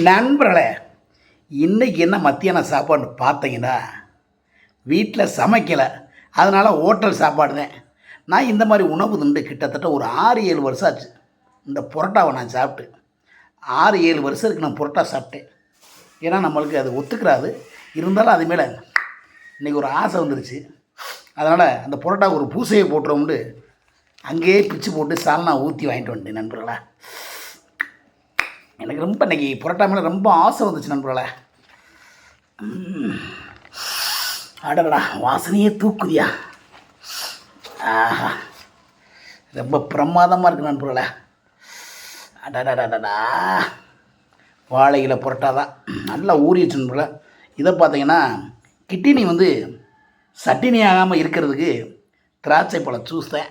நண்பர்களே இன்னைக்கு என்ன மத்தியான சாப்பாடு பார்த்தீங்கன்னா வீட்டில் சமைக்கலை. அதனால் ஹோட்டல் சாப்பாடு தான். நான் இந்த மாதிரி உணவு திண்டு கிட்டத்தட்ட ஒரு ஆறு ஏழு வருஷம் ஆச்சு. இந்த புரோட்டாவை நான் சாப்பிட்டு. ஆறு ஏழு வருஷம் இருக்கு நான் புரோட்டா சாப்பிட்டேன். ஏன்னா நம்மளுக்கு அது ஒத்துக்கிறாது. இருந்தாலும் அது மேலே இன்றைக்கி ஒரு ஆசை வந்துருச்சு. அதனால் அந்த புரோட்டாவுக்கு ஒரு பூசையை போட்டுறோம்னு அங்கேயே பிச்சு போட்டு சால்னா ஊற்றி வாங்கிட்டு வந்துட்டேன் நண்பர்களா. எனக்கு ரொம்ப இன்னைக்கு புரோட்டா மேலே ரொம்ப ஆசை வந்துச்சு நண்பர்களே. ம். அடடா வாசனையே தூக்குதியா? ஆஹா. ரொம்ப பிரமாதமாக இருக்கு நண்பர்களே. அடடடடடா. வாழையில் இலை தான். நல்லா ஊறிடுச்சு நண்பர்களே. இதை பார்த்தீங்கன்னா கிட்டினி வந்து சட்டினி ஆகாமல் இருக்கிறதுக்கு திராட்சை பழம் சூஸ் தான்.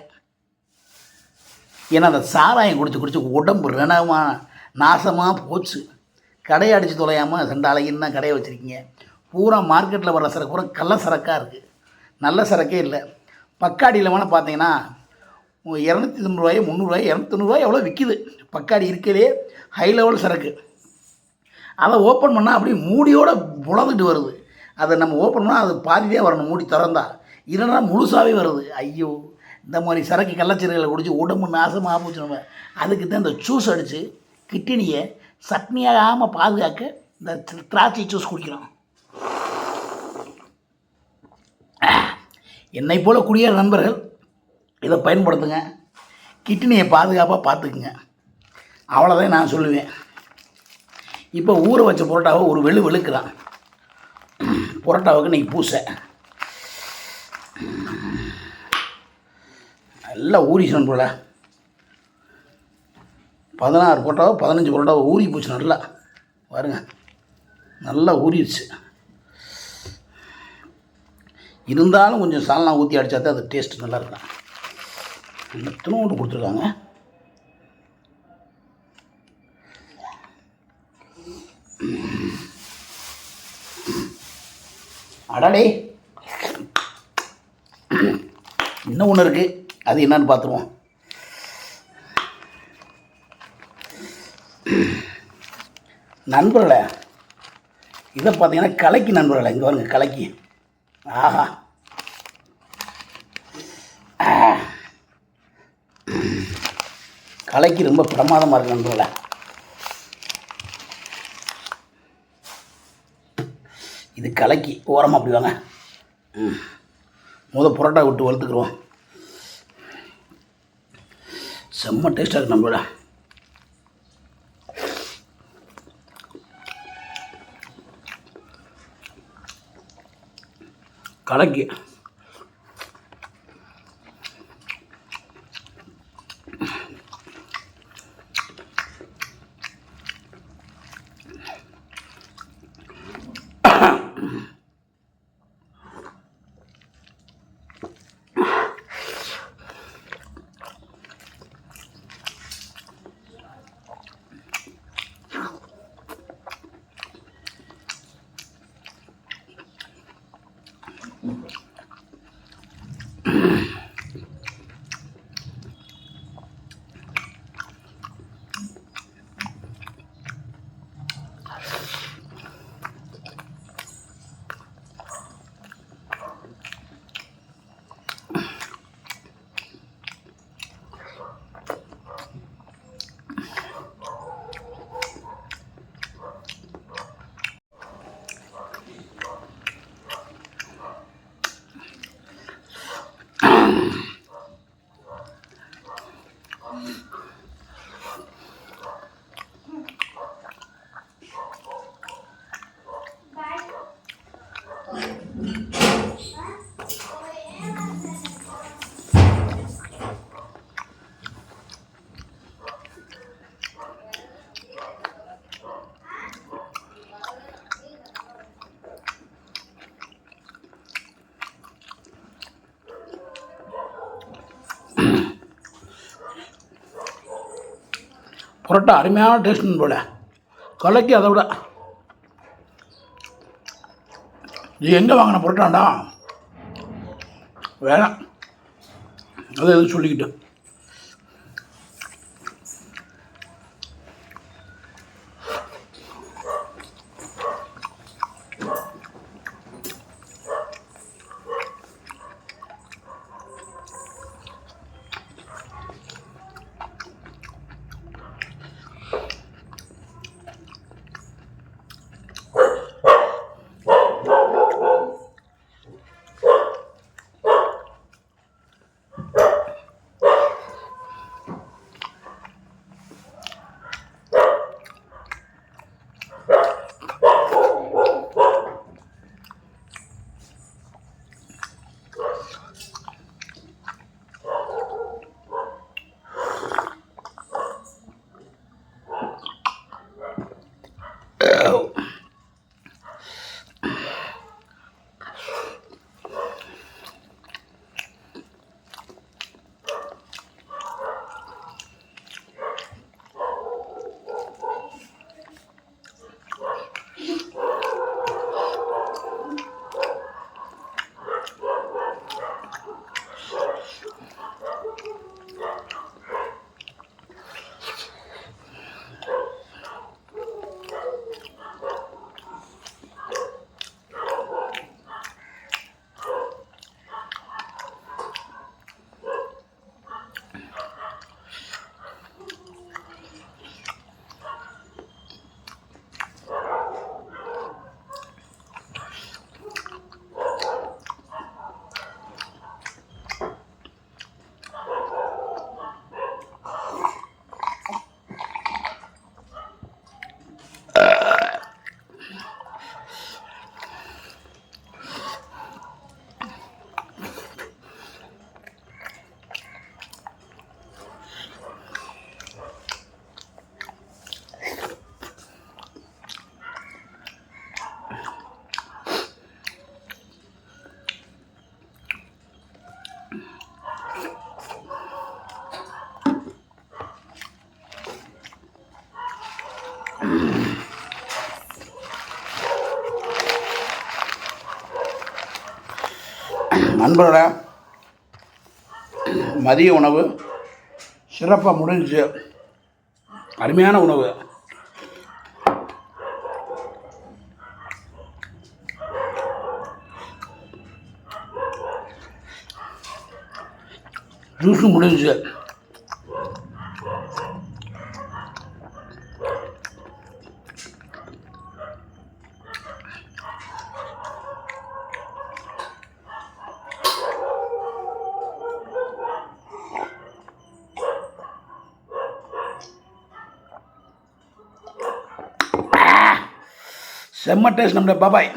ஏன்னா அந்த சாராயம் குடிச்சு குடிச்சு உடம்பு ரணமாக நாசமாக போச்சு. கடையை அடித்து தொலையாமல் ரெண்டாளையும் தான் கடையை வச்சுருக்கீங்க. பூரா மார்க்கெட்டில் வர சரக்கு பூரா கள்ள சரக்காக இருக்குது நல்ல சரக்கே இல்லை. பக்காடியில் வேணால் பார்த்தீங்கன்னா இரநூத்தி தொண்ணூறுவாயோ முந்நூறுவாயோ இரநூத்தொண்ணூறுவாயோ எவ்வளோ விற்கிது பக்காடி இருக்கிறதே ஹை லெவல் சரக்கு. அதை ஓப்பன் பண்ணால் அப்படியே மூடியோடு புலந்துட்டு வருது. அதை நம்ம ஓப்பன் பண்ணால் அது பாதியாக வரணும் மூடி திறந்தா. இல்லைன்னா முழுசாகவே வருது. ஐயோ இந்த மாதிரி சரக்கு கள்ளச்சீரகளை குடிச்சு உடம்பு நாசமாக போச்சு நம்ம. அதுக்கு தான் இந்த ஜூஸ் அடித்து கிட்னியை சட்னியாகாமல் பாதுகாக்க இந்த திராட்சை ஜூஸ் குடிக்கிறோம். என்னை போல் குடியேற நண்பர்கள் இதை பயன்படுத்துங்க. கிட்னியை பாதுகாப்பாக பார்த்துக்குங்க. அவ்வளோதான் நான் சொல்லுவேன். இப்போ ஊற வச்ச புரோட்டாவை ஒரு வெளு வெளுக்கிறான். புரோட்டாவுக்கு இன்னைக்கு பூசை. நல்லா ஊறிச்சு போல. பதினாறு போட்டாவோ பதினஞ்சு போட்டாவோ ஊறி போச்சு நல்லா. பாருங்க. நல்லா ஊறிடுச்சு. இருந்தாலும் கொஞ்சம் சால்னா ஊற்றி அடித்தா தான் அது டேஸ்ட் நல்லா இருக்கும். எத்தனோண்டு கொடுத்துருக்காங்க? அடடே. இன்னும் ஒன்று இருக்குது அது என்னன்னு பார்த்துருவோம். நண்பர்களே இதை பார்த்தீங்கன்னா கலைக்கு நண்பர்களே இங்கே வருங்க கலைக்கு. ஆஹா. கலைக்கு ரொம்ப பிரமாதமாக இருக்கு நண்பர்களே. இது கலைக்கு ஓரமாக அப்படி வாங்க. ம். முத புரோட்டா விட்டு வளர்த்துக்குருவோம் செம்ம டேஸ்ட்டாக இருக்குது நம்மளோட கலக்கி Mm-hmm. புரோட்டா அருமையான டேஸ்ட் போல. கலைக்கு அதை விட. இது எங்கே வாங்கின புரோட்டாண்டா? வேணாம். அதை எதுவும் சொல்லிக்கிட்டு. நண்பர்களே மதிய உணவு சிறப்பாக முடிஞ்சு அருமையான உணவு. ஜூஸும் முடிஞ்சு செம்ம டேஸ்ட் நம்மள பாபாய்